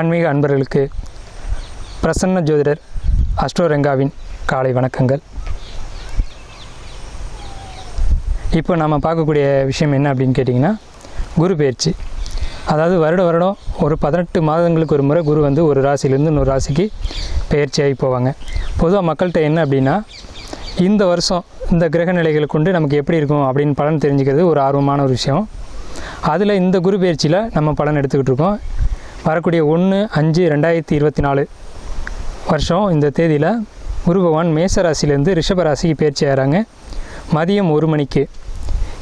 ஆன்மீக அன்பர்களுக்கு பிரசன்ன ஜோதிடர் அஸ்ட்ரோரெங்காவின் காலை வணக்கங்கள். இப்போ நம்ம பார்க்கக்கூடிய விஷயம் என்ன அப்படின்னு கேட்டிங்கன்னா குரு பயிற்சி அதாவது வருட வருடம் ஒரு பதினெட்டு மாதங்களுக்கு ஒரு முறை குரு வந்து ஒரு ராசியிலேருந்து இன்னொரு ராசிக்கு பயிற்சியாகி போவாங்க. பொதுவாக மக்கள்கிட்ட என்ன அப்படின்னா இந்த வருஷம் இந்த கிரக நிலைகளை கொண்டு நமக்கு எப்படி இருக்கும் அப்படின்னு பலன் தெரிஞ்சுக்கிறது ஒரு ஆர்வமான ஒரு விஷயம். அதில் இந்த குரு பயிற்சியில் நம்ம பலன் எடுத்துக்கிட்டு இருக்கோம். வரக்கூடிய ஒன்று அஞ்சு ரெண்டாயிரத்தி இருபத்தி நாலு வருஷம் இந்த தேதியில் குரு பகவான் மேச ரிஷபராசிக்கு ராசிக்கு பயிற்சி ஆகிறாங்க மதியம் ஒரு மணிக்கு.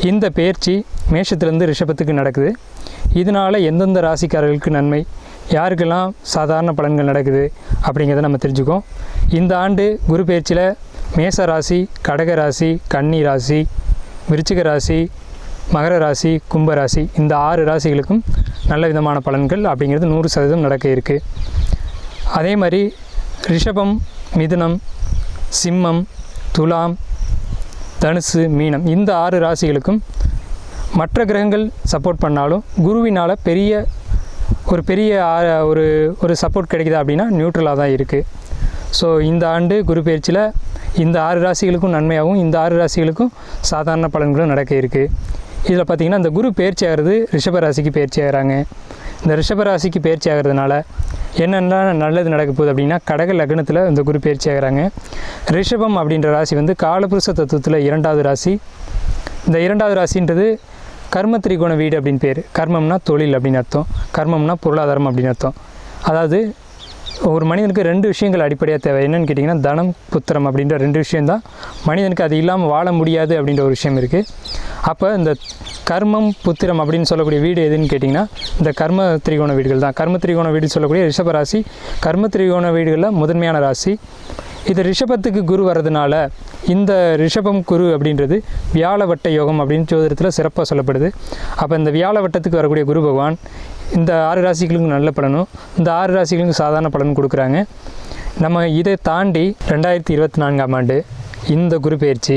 இந்த பயிற்சி மேஷத்துலேருந்து ரிஷபத்துக்கு நடக்குது. இதனால் எந்தெந்த ராசிக்காரர்களுக்கு நன்மை யாருக்கெல்லாம் சாதாரண பலன்கள் நடக்குது அப்படிங்கிறத நம்ம தெரிஞ்சுக்கோம் இந்த ஆண்டு குரு பயிற்சியில் மேச ராசி கடக ராசி கன்னி ராசி விருச்சிக ராசி மகர ராசி கும்பராசி இந்த ஆறு ராசிகளுக்கும் நல்ல விதமான பலன்கள் அப்படிங்கிறது நூறு சதவீதம் நடக்க இருக்குது அதே மாதிரி ரிஷபம் மிதுனம் சிம்மம் துலாம் தனுசு மீனம் இந்த ஆறு ராசிகளுக்கும் மற்ற கிரகங்கள் சப்போர்ட் பண்ணாலும் குருவினால் பெரிய ஒரு பெரிய ஆ- ஒரு ஒரு சப்போர்ட் கிடைக்குதா அப்படின்னா நியூட்ரலாக தான் இருக்குது ஸோ இந்த ஆண்டு குரு பயிற்சியில் இந்த ஆறு ராசிகளுக்கும் நன்மையாகவும் இந்த ஆறு ராசிகளுக்கும் சாதாரண பலன்களும் நடக்க இருக்குது இதில் பார்த்தீங்கன்னா இந்த குரு பயிற்சி ஆகிறது ரிஷபராசிக்கு பயிற்சி ஆகிறாங்க இந்த ரிஷப ராசிக்கு பயிற்சி ஆகிறதுனால என்னென்ன நல்லது நடக்க போகுது அப்படின்னா கடக லக்னத்தில் இந்த குரு பயிற்சி ஆகிறாங்க ரிஷபம் அப்படின்ற ராசி வந்து காலபுருஷ தத்துவத்தில் இரண்டாவது ராசி. இந்த இரண்டாவது ராசின்றது கர்ம திரிகோண வீடு அப்படின்னு பேர். கர்மம்னா தொழில் அப்படின்னு அர்த்தம். கர்மம்னா பொருளாதாரம் அப்படின்னு அர்த்தம். அதாவது ஒரு மனிதனுக்கு ரெண்டு விஷயங்கள் அடிப்படையாக தேவை. என்னென்னு கேட்டிங்கன்னா தனம் புத்திரம் அப்படின்ற ரெண்டு விஷயம்தான். மனிதனுக்கு அது இல்லாமல் வாழ முடியாது அப்படின்ற ஒரு விஷயம் இருக்குது அப்போ இந்த கர்மம் புத்திரம் அப்படின்னு சொல்லக்கூடிய வீடு எதுன்னு கேட்டிங்கன்னா இந்த கர்ம திரிகோண வீடுகள் தான் கர்ம திரிகோண வீடு சொல்லக்கூடிய ரிஷப ராசி. கர்ம திரிகோண வீடுகளில் முதன்மையான ராசி. இது ரிஷபத்துக்கு குரு வர்றதுனால இந்த ரிஷபம் குரு அப்படின்றது வியாழ வட்ட யோகம் அப்படின்னு ஜோதிடத்தில் சிறப்பாக சொல்லப்படுது. அப்போ இந்த வியாழ வட்டத்துக்கு வரக்கூடிய குரு பகவான் இந்த ஆறு ராசிகளுக்கும் நல்ல பலனும் இந்த ஆறு ராசிகளுக்கும் சாதாரண பலன் கொடுக்குறாங்க. நம்ம இதை தாண்டி ரெண்டாயிரத்தி இருபத்தி நான்காம் ஆண்டு இந்த குரு பயிற்சி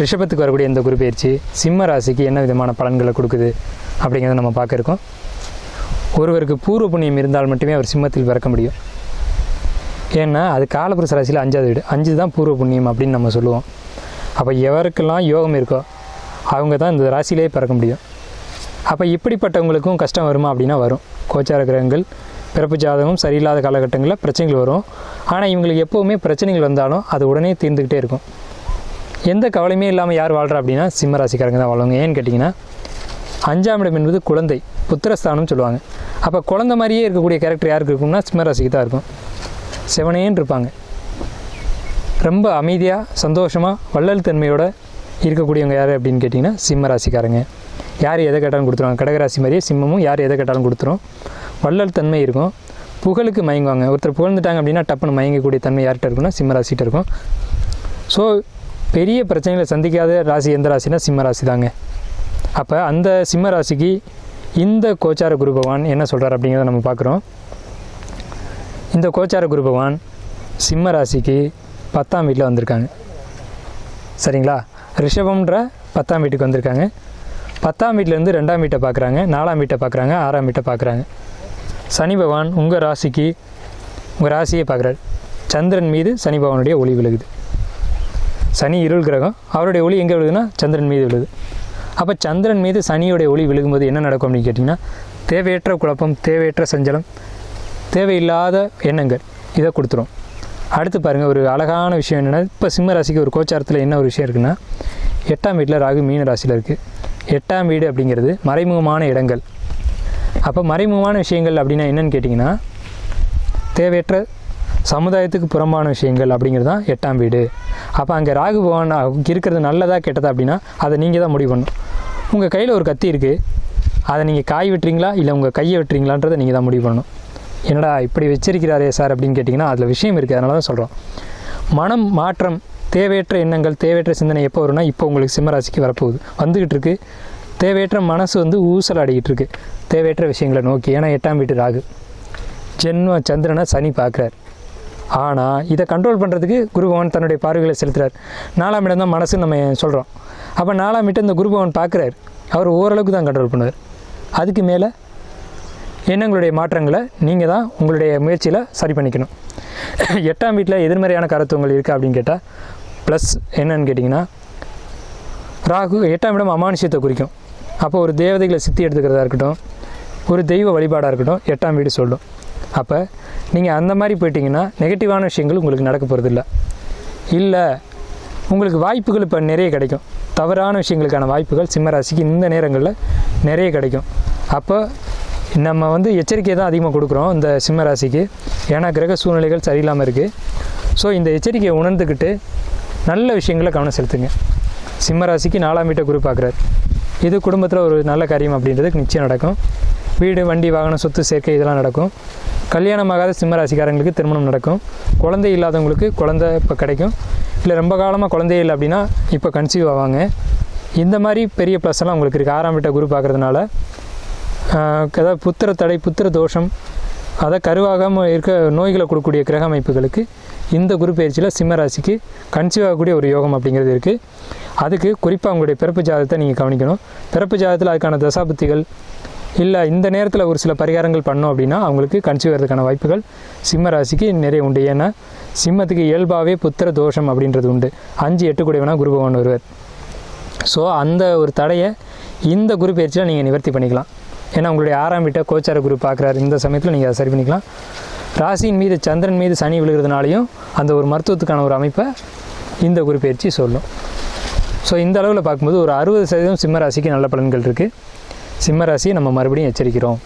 ரிஷபத்துக்கு வரக்கூடிய இந்த குரு பயிற்சி சிம்ம ராசிக்கு என்ன விதமான பலன்களை கொடுக்குது அப்படிங்கிறத நம்ம பார்க்க இருக்கோம். ஒருவருக்கு பூர்வ புண்ணியம் இருந்தால் மட்டுமே அவர் சிம்மத்தில் பிறக்க முடியும். ஏன்னா அது காலபுருஷ ராசியில் அஞ்சாவது வீடு. அஞ்சு தான் பூர்வ புண்ணியம் அப்படின்னு நம்ம சொல்லுவோம். அப்போ எவருக்கெல்லாம் யோகம் இருக்கோ அவங்க தான் இந்த ராசியிலே பிறக்க முடியும். அப்போ இப்படிப்பட்டவங்களுக்கும் கஷ்டம் வருமா அப்படின்னா வரும். கோச்சார கிரகங்கள் பிறப்பு ஜாதகம் சரியில்லாத காலகட்டங்களில் பிரச்சனைகள் வரும். ஆனால் இவங்களுக்கு எப்போவுமே பிரச்சனைகள் வந்தாலும் அது உடனே தீர்ந்துக்கிட்டே இருக்கும். எந்த கவலையுமே இல்லாமல் யார் வாழ்கிறா அப்படின்னா சிம்ம ராசிக்காரங்க தான் வாழ்வாங்க. ஏன்னு கேட்டிங்கன்னா அஞ்சாம் இடம் என்பது குழந்தை புத்திரஸ்தானம்னு சொல்லுவாங்க. அப்போ குழந்தை மாதிரியே இருக்கக்கூடிய கேரக்டர் யாருக்கு இருக்கும்னா சிம்மராசிக்கு தான் இருக்கும். செவனேன்னு இருப்பாங்க ரொம்ப அமைதியாக சந்தோஷமாக வள்ளல் தன்மையோட இருக்கக்கூடியவங்க யார் அப்படின்னு கேட்டிங்கன்னா சிம்ம ராசிக்காரங்க. யார் எதை கேட்டாலும் கொடுத்துருவாங்க கடகராசி மாதிரியே சிம்மமும் யார் எதை கேட்டாலும் கொடுத்துரும். வள்ளல் தன்மை இருக்கும். புகழுக்கு மயங்குவாங்க. ஒருத்தர் புகழ்ந்துட்டாங்க அப்படின்னா டப்புன்னு மயங்கக்கூடிய தன்மை யார்கிட்ட இருக்குன்னா சிம்ம ராசிகிட்ட இருக்கும். ஸோ பெரிய பிரச்சனைகளை சந்திக்காத ராசி எந்த ராசினா சிம்ம ராசி தாங்க. அப்போ அந்த சிம்ம ராசிக்கு இந்த கோச்சார குரு பகவான் என்ன சொல்கிறார் அப்படிங்கிறத நம்ம பார்க்குறோம். இந்த கோச்சார குரு பகவான் சிம்ம ராசிக்கு பத்தாம் வீட்டில் வந்திருக்காங்க. சரிங்களா? ரிஷபம்ன்ற பத்தாம் வீட்டுக்கு வந்திருக்காங்க. பத்தாம் வீட்டிலேருந்து ரெண்டாம் வீட்டை பார்க்குறாங்க நாலாம் வீட்டை பார்க்குறாங்க ஆறாம் வீட்டை பார்க்குறாங்க சனி பகவான் உங்கள் ராசிக்கு உங்கள் ராசியை பார்க்குறாரு சந்திரன் மீது சனி பகவானுடைய ஒளி விழுகுது. சனி இருள் கிரகம். அவருடைய ஒளி எங்கே விழுகுதுன்னா சந்திரன் மீது விழுது அப்போ சந்திரன் மீது சனியுடைய ஒளி விழுகும்போது என்ன நடக்கும் அப்படின்னு கேட்டிங்கன்னா தேவையற்ற குழப்பம் தேவையற்ற சஞ்சலம் தேவையில்லாத எண்ணங்கள். இதை கொடுத்துரும். அடுத்து பாருங்கள் ஒரு அழகான விஷயம் என்னென்னா இப்போ சிம்ம ராசிக்கு ஒரு கோச்சாரத்தில் என்ன ஒரு விஷயம் இருக்குன்னா எட்டாம் வீட்டில் ராகு மீன ராசியில் இருக்குது எட்டாம் வீடு அப்படிங்கிறது மறைமுகமான இடங்கள். அப்போ மறைமுகமான விஷயங்கள் அப்படின்னா என்னன்னு கேட்டிங்கன்னா தேவையற்ற சமுதாயத்துக்கு புறம்பான விஷயங்கள் அப்படிங்கிறது தான் எட்டாம் வீடு. அப்போ அங்கே ராகு பகவான் இருக்கிறது நல்லதா கெட்டதா அப்படின்னா அதை நீங்கள் தான் முடிவு பண்ணணும். உங்கள் கையில் ஒரு கத்தி இருக்குது அதை நீங்கள் காய் வெட்டுறீங்களா? இல்லை உங்கள் கையை வெட்டுறீங்களான்றதை நீங்கள் தான் முடிவு பண்ணணும். என்னடா இப்படி வச்சிருக்கிறாரே சார் அப்படின்னு கேட்டிங்கன்னா அதில் விஷயம் இருக்குது அதனால தான் சொல்கிறோம் மனம் மாற்றம் தேவையற்ற எண்ணங்கள் தேவையற்ற சிந்தனை எப்போ வரும்னா இப்போ உங்களுக்கு சிம்மராசிக்கு வரப்போகுது. வந்துக்கிட்டு இருக்கு. தேவையற்ற மனசு வந்து ஊசல் இருக்கு. தேவையற்ற விஷயங்களை நோக்கி. ஏன்னா எட்டாம் வீட்டு ராகு. ஜென்ம சந்திரனை சனி பார்க்குறார் ஆனால் இதை கண்ட்ரோல் பண்ணுறதுக்கு குரு பகவான் தன்னுடைய பார்வைகளை செலுத்துறார். நாலாம் இடம் தான் மனசுன்னு நம்ம சொல்கிறோம் அப்போ நாலாம் இடம் இந்த குரு பகவான் பார்க்குறாரு அவர் ஓரளவுக்கு தான் கண்ட்ரோல் பண்ணுவார். அதுக்கு மேலே எண்ணங்களுடைய மாற்றங்களை நீங்கள் தான் உங்களுடைய முயற்சியில் சரி பண்ணிக்கணும். எட்டாம் வீட்டில் எதிர்மறையான கருத்துவங்கள் இருக்கா அப்படின்னு கேட்டால் ப்ளஸ் என்னன்னு கேட்டிங்கன்னா ராகு எட்டாம் இடம் அமானுஷ்யத்தை குறிக்கும். அப்போ ஒரு தேவதைகளை சித்தி எடுத்துக்கிறதா இருக்கட்டும் ஒரு தெய்வ வழிபாடாக இருக்கட்டும் எட்டாம் வீடு சொல்லும். அப்போ நீங்கள் அந்த மாதிரி போயிட்டீங்கன்னா நெகட்டிவான விஷயங்கள் உங்களுக்கு நடக்க போகிறதில்ல இல்லை உங்களுக்கு வாய்ப்புகள் இப்போ நிறைய கிடைக்கும். தவறான விஷயங்களுக்கான வாய்ப்புகள் சிம்ம ராசிக்கு இந்த நேரங்களில் நிறைய கிடைக்கும். அப்போ நம்ம வந்து எச்சரிக்கை தான் அதிகமாக கொடுக்குறோம் இந்த சிம்ம ராசிக்கு. ஏன்னா கிரக சூழ்நிலைகள் சரியில்லாமல் இருக்குது ஸோ இந்த எச்சரிக்கையை உணர்ந்துக்கிட்டு நல்ல விஷயங்களை கவனம் செலுத்துங்க. சிம்ம ராசிக்கு நாலாம் வீட்டை குரு பார்க்குறாரு. இது குடும்பத்தில் ஒரு நல்ல காரியம் அப்படின்றதுக்கு நிச்சயம் நடக்கும். வீடு வண்டி வாகனம் சொத்து சேர்க்கை இதெல்லாம் நடக்கும். கல்யாணமாகாத சிம்மராசிக்காரங்களுக்கு திருமணம் நடக்கும். குழந்தை இல்லாதவங்களுக்கு குழந்தை இப்போ கிடைக்கும். இல்லை ரொம்ப காலமாக குழந்தையே இல்லை அப்படின்னா இப்போ கன்சீவ் ஆவாங்க. இந்த மாதிரி பெரிய ப்ளஸ் எல்லாம் உங்களுக்கு இருக்குது ஆறாம் வீட்டை குரு பார்க்குறதுனால அதாவது புத்திர தடை புத்திர தோஷம் அதை கருவாகாமல் இருக்க நோய்களை கொடுக்கக்கூடிய கிரக அமைப்புகளுக்கு இந்த குரு பயிற்சியில் சிம்ம கன்சீவ் ஆகக்கூடிய ஒரு யோகம் அப்படிங்கிறது இருக்குது அதுக்கு குறிப்பாக உங்களுடைய பிறப்பு ஜாதகத்தை நீங்கள் கவனிக்கணும். பிறப்பு ஜாதகத்தில் அதுக்கான தசாபுத்திகள் இல்லை இந்த நேரத்தில் ஒரு சில பரிகாரங்கள் பண்ணோம் அப்படின்னா அவங்களுக்கு கன்சீவ் ஆகிறதுக்கான வாய்ப்புகள் சிம்ம ராசிக்கு நிறைய உண்டு. ஏன்னா சிம்மத்துக்கு இயல்பாகவே புத்திர தோஷம் அப்படின்றது உண்டு. அஞ்சு எட்டு கூடியவனா குரு பகவான் வருவார். ஸோ அந்த ஒரு தடையை இந்த குரு பயிற்சியில் நீங்கள் நிவர்த்தி பண்ணிக்கலாம். ஏன்னா உங்களுடைய ஆறாம் வீட்டை கோச்சார குரு பார்க்குறாரு. இந்த சமயத்தில் நீங்கள் அதை சரி பண்ணிக்கலாம். ராசியின் மீது சந்திரன் மீது சனி விழுகிறதுனாலையும் அந்த ஒரு மருத்துவத்துக்கான ஒரு அமைப்பை இந்த குரு பயிற்சி சொல்லும். ஸோ இந்த அளவில் பார்க்கும்போது ஒரு அறுபது சதவீதம் சிம்ம ராசிக்கு நல்ல பலன்கள் இருக்குது சிம்ம ராசியை நம்ம மறுபடியும் எச்சரிக்கிறோம்.